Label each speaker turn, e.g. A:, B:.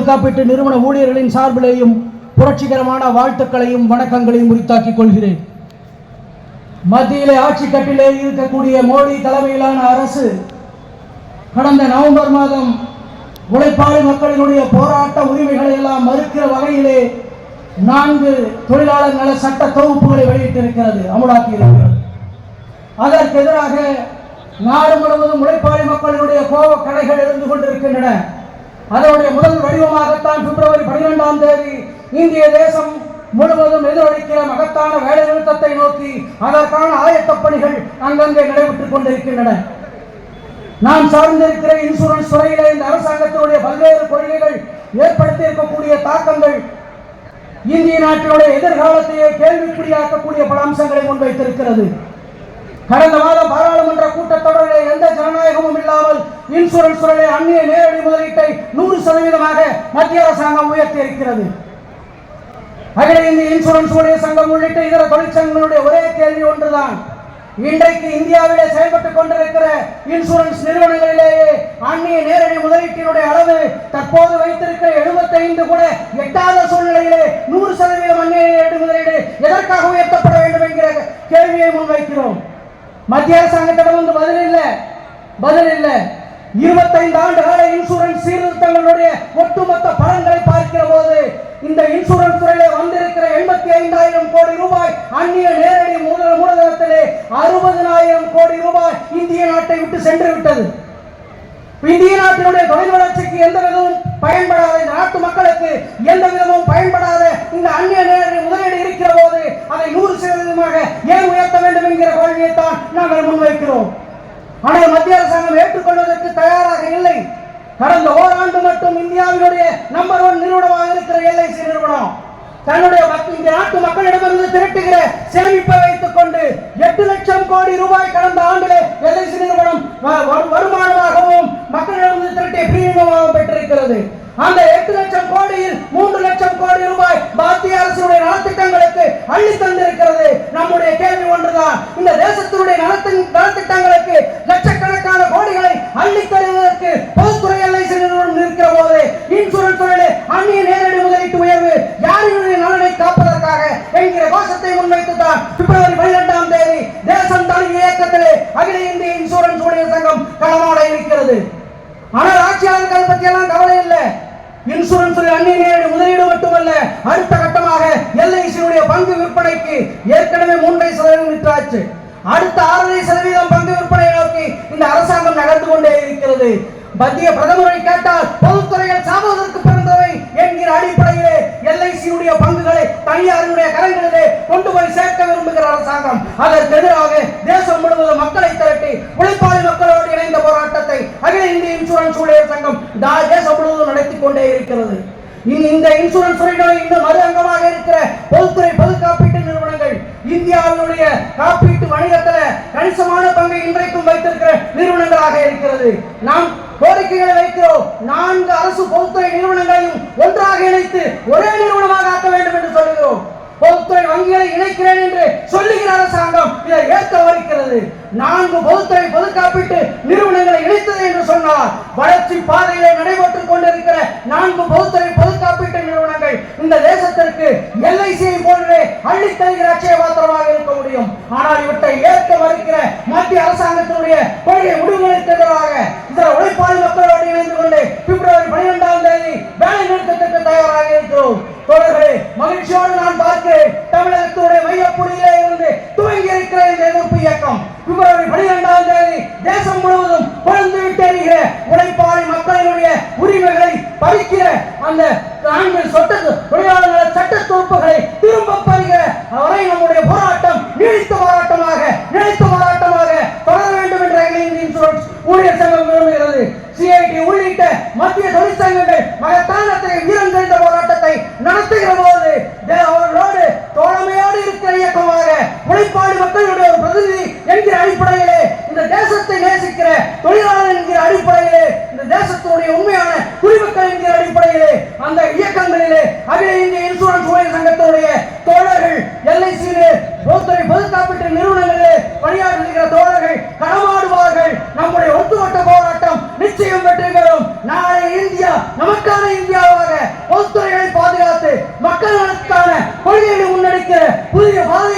A: பொது காப்பீட்டு நிறுவன ஊழியர்களின் சார்பிலேயும் புரட்சிகரமான வாழ்த்துக்களையும் வணக்கங்களையும் உரித்தாக்கிக் கொள்கிறேன். மத்தியிலே ஆட்சி கட்டிலே இருக்கக்கூடிய மோடி தலைமையிலான அரசு கடந்த நவம்பர் மாதம் உழைப்பாளி மக்களினுடைய போராட்ட உரிமைகளை எல்லாம் மறுக்கிற வகையிலே நான்கு தொழிலாளர் நல சட்ட தொகுப்புகளை வெளியிட்டிருக்கிறது அமலாக்கியிருக்கிறது. அதற்கு எதிராக நாடு முழுவதும் உழைப்பாளி மக்களினுடைய கோப கடைகள் இருந்து கொண்டிருக்கின்றன. அதனுடைய முதல் வடிவமாகத்தான் பிப்ரவரி பனிரெண்டாம் தேதி இந்திய தேசம் முழுவதும் எதிரொலிக்கிற மகத்தான வேலை நிறுத்தத்தை நோக்கி அதற்கான ஆயத்தப் பணிகள் அங்கங்கே நடைபெற்றுக் கொண்டிருக்கின்றன. நாம் சார்ந்திருக்கிற இன்சூரன்ஸ் துறையில இந்த அரசாங்கத்தினுடைய பல்வேறு கொள்கைகள் ஏற்படுத்தி இருக்கக்கூடிய தாக்கங்கள் இந்திய நாட்டினுடைய எதிர்காலத்தையே கேள்விக்குறியாக்கக்கூடிய பல அம்சங்களை முன்வைத்திருக்கிறது. கடந்த மாதம் பாராளுமன்ற கூட்டத்தொடரில் எந்த ஜனநாயகமும் இல்லாமல் இன்சூரன்ஸ் துறையிலே அந்நிய நேரடி முதலீட்டை நூறு சதவீதமாக மத்திய அரசாங்கம் உயர்த்தி இருக்கிறது அகில இந்திய இன்சூரன்ஸ் உடைய சங்கம் உள்ளிட்ட இதர தொழிற்சங்கங்களுடைய ஒரே கேள்வி ஒன்றுதான். இன்றைக்கு இந்தியாவிலே செயல்பட்டுக் கொண்டிருக்கிற இன்சூரன்ஸ் நிறுவனங்களிலேயே அந்நிய நேரடி முதலீட்டினுடைய அளவு தற்போது வைத்திருக்கிற 75 கூட எட்டாத சூழ்நிலையிலே நூறு சதவீதம் அந்நிய நேரடி முதலீடு எதற்காக உயர்த்தப்பட வேண்டும் என்கிற கேள்வியை முன்வைக்கிறோம். மத்திய அரசாங்கத்திடம் வந்து பதில் இல்லை. பதில் இல்லை. இருபத்தைந்து ஆண்டு கால இன்சூரன்ஸ் சீர்திருத்தங்களுடைய ஒட்டுமொத்த பலன்களை பார்க்கிற போது இந்த இன்சூரன்ஸ் துறையிலே வந்திருக்கிற எண்பத்தி ஐந்தாயிரம் கோடி ரூபாய் அந்நிய நேரடி மூல மூலதனத்திலே அறுபதனாயிரம் கோடி ரூபாய் இந்திய நாட்டை விட்டு சென்று விட்டது இந்திய நாட்டினுடைய தொழில் வளர்ச்சிக்கு எந்த விதமும் பயன்படாத நாட்டு மக்களுக்கு எந்த விதமும் பயன்படாத இந்த அந்நிய நேரடி முதலீடு இருக்கிற போது அதை நூறு சதவீதமாக ஏன் உயர்த்த வேண்டும் என்கிற கொள்கையை தான் நாங்கள் முன்வைக்கிறோம் ஆனால் மத்திய அரசாங்கம் ஏற்றுக்கொள்வதற்கு தயாராக இல்லை கடந்த ஓராண்டு இந்தியாவினுடைய நம்பர் ஒன் நிறுவனமாக இருக்கிற எல்ஐசி நிறுவனம். தன்னுடைய மக்க- இந்த நாட்டு மக்களிடமிருந்து திரட்டுகிற சேமிப்பை வைத்துக் கொண்டு எட்டு லட்சம் கோடி ரூபாய் கடந்த ஆண்டிலே எல்ஐசி நிறுவனம் வருமானமாகவும் மக்களிடமிருந்து திரட்டிய பிரீமியமாகவும் பெற்றிருக்கிறது. அந்த எட்டு லட்சம் கோடியில் மூன்று லட்சம் கோடி ரூபாய் மத்திய அரசுடைய நலத்திட்டங்களுக்கு அள்ளி தந்திருக்கிறது நம்முடைய கேள்வி ஒன்றுதான் இந்த தேசத்தினுடைய நலத்தின் நலத்திட்டங்களுக்கு லட்சக்கணக்கான கோடிகளை அள்ளி தருவதற்கு பொதுத்துறை எல்ஐசி நிறுவனம் இருக்கிற போது இன்சூரன்ஸ் துறையிலே அந்நிய நேரடி முதலீட்டு உயர்வு யாரினுடைய நலனை காப்பதற்காக என்கிற கோஷத்தை முன்வைத்து தான் பிப்ரவரி பனிரெண்டாம் தேதி தேசம் தழுவிய இயக்கத்திலே அகில இந்திய இன்சூரன்ஸ் ஊழியர் சங்கம் களமாட இருக்கிறது. ஆனால் ஆட்சியாளர்கள் பற்றி எல்லாம் கவலை இல்லை. இன்சூரன்ஸ் அந்நிய நேரடி முதலீடு மட்டுமல்ல அடுத்த கட்டமாக எல்ஐசியுடைய பங்கு விற்பனைக்கு ஏற்கனவே மூன்றரை சதவீதம் விற்றாச்சு அடுத்த ஆறரை சதவீதம் பங்கு விற்பனை நோக்கி இந்த அரசாங்கம் நகர்ந்து கொண்டே இருக்கிறது. மத்திய பிரதமரை கேட்டால் பொதுத்துறைகள் அதற்கு எதிராக தேசம் முழுவதும் மக்களை திரட்டி உழைப்பாளி மக்களோடு இணைந்த போராட்டத்தை அகில இந்திய இன்சூரன்ஸ் ஊழியர் சங்கம் தா- தேசம் முழுவதும் நடத்தி கொண்டே இருக்கிறது. இந்த- இந்த இன்சூரன்ஸ் துறையினுடைய இன்னும் மறு அங்கமாக இருக்கிற பொதுத்துறை பொது காப்பீட்டு நிறுவனங்கள் இந்தியாவினுடைய காப்பீட்டு வணிகத்துல கணிசமான பங்கை இன்றைக்கும் வைத்திருக்கிற நிறுவனங்களாக இருக்கிறது. நாம் கோரிக்கைகளை வைக்கிறோம். நான்கு அரசு பொதுத்துறை நிறுவனங்களையும் ஒன்றாக இணைத்து ஒரே நிறுவனமாக ஆக்க வேண்டும் என்று சொல்லுகிறோம். பொதுத்துறை வங்கிகளை இணைக்கிறேன் என்று சொல்லுகிற அரசாங்கம் இதை ஏற்க மறுக்கிறது. நான்கு பொதுத்துறை பொது காப்பீட்டு நிறுவனங்களை இணைத்தது என்று சொன்னார் வளர்ச்சி பாதையிலே நடைபெற்றுக் கொண்டிருக்கிற நான்கு பொதுத்துறை பொது காப்பீட்டு நிறுவனங்கள் இந்த தேசத்திற்கு எல்ஐசியை போன்றே அள்ளித் தருகிற அட்சய பாத்திரமாக இருக்க முடியும். ஆனால் இவற்றை ஏற்க மறுக்கிற மத்திய அரசாங்கத்தினுடைய கொள்கை முடிவுகளுக்கு எதிராக இதர உழைப்பாளர்கள் புதிய பாதையை